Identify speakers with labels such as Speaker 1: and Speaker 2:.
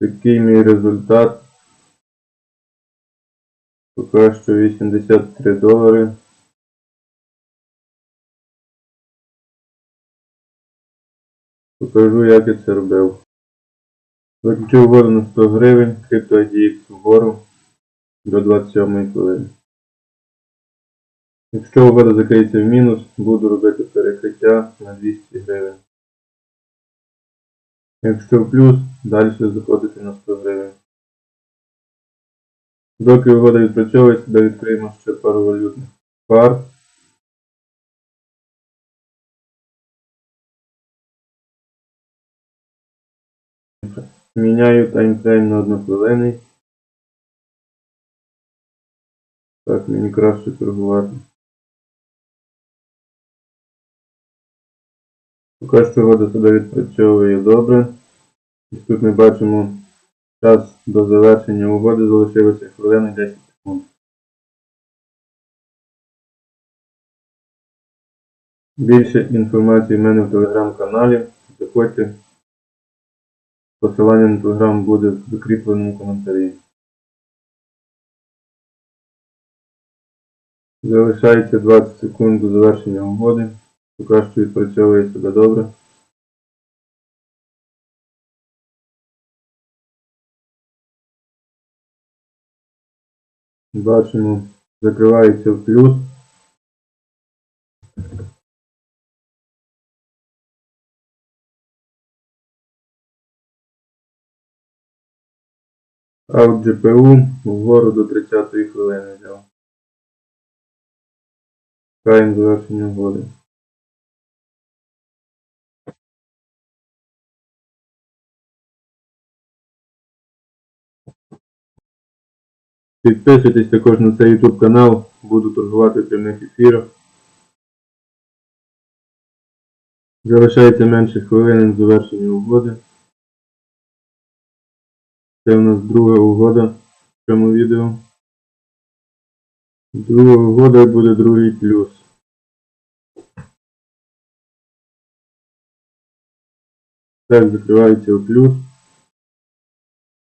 Speaker 1: Такий мій результат. Поки що 83 долари. Покажу, як я це робив. Заключив угоду на 100 гривень, крипто IDX вгору до 27 хвилини. Якщо угода закриється в мінус, буду робити перекриття на 200 гривень. Якщо плюс, далі заходити на 100 гривень. Доки угода відпрацьовує, себе відкриємо ще пару валютних пар. Міняю таймфрейм на однохвилинний. Так, мені краще торгувати. Що угода себе відпрацьовує добре. І тут ми бачимо час до завершення угоди залишилося хвилини 10 секунд. Більше інформації в мене в телеграм-каналі. Заходьте. Посилання на телеграм буде в закріпленому коментарі. Залишається 20 секунд до завершення угоди. Поки що відпрацьовує себе добре. Бачимо, закривається в плюс. А от GPU вгору до 30 хвилини взяв. Чекаємо завершення угоди. Підписуйтесь також на цей YouTube канал, буду торгувати в прямих ефірах. Залишається менше хвилин до завершення угоди. Це у нас друга угода в цьому відео. Друга угода буде другий плюс. Так, закривається у плюс.